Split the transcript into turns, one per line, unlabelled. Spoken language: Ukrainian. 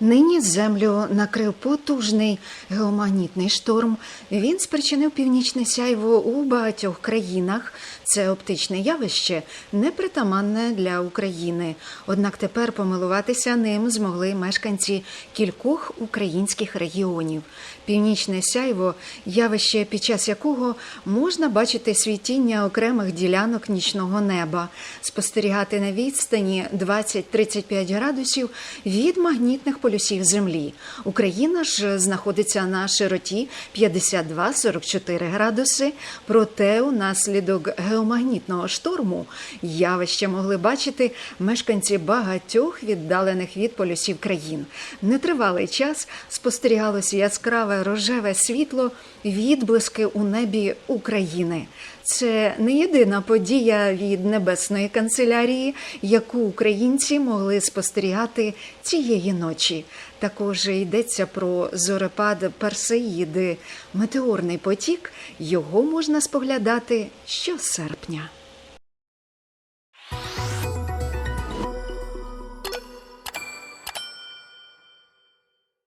Нині землю накрив потужний геомагнітний шторм. Він спричинив північне сяйво у багатьох країнах. Це оптичне явище непритаманне для України. Однак тепер помилуватися ним змогли мешканці кількох українських регіонів. Північне сяйво явище, під час якого можна бачити світіння окремих ділянок нічного неба, спостерігати на відстані 20-35 градусів від магнітних полюсів Землі. Україна ж знаходиться на широті 52-44 градуси. Проте унаслідок геомагнітного шторму явище могли бачити мешканці багатьох віддалених від полюсів країн. Нетривалий час спостерігалося яскраве рожеве світло, відблиски у небі України. Це не єдина подія від небесної канцелярії, яку українці могли спостерігати цієї ночі. Також йдеться про зорепад Персеїди, метеорний потік. Його можна споглядати щосерпня.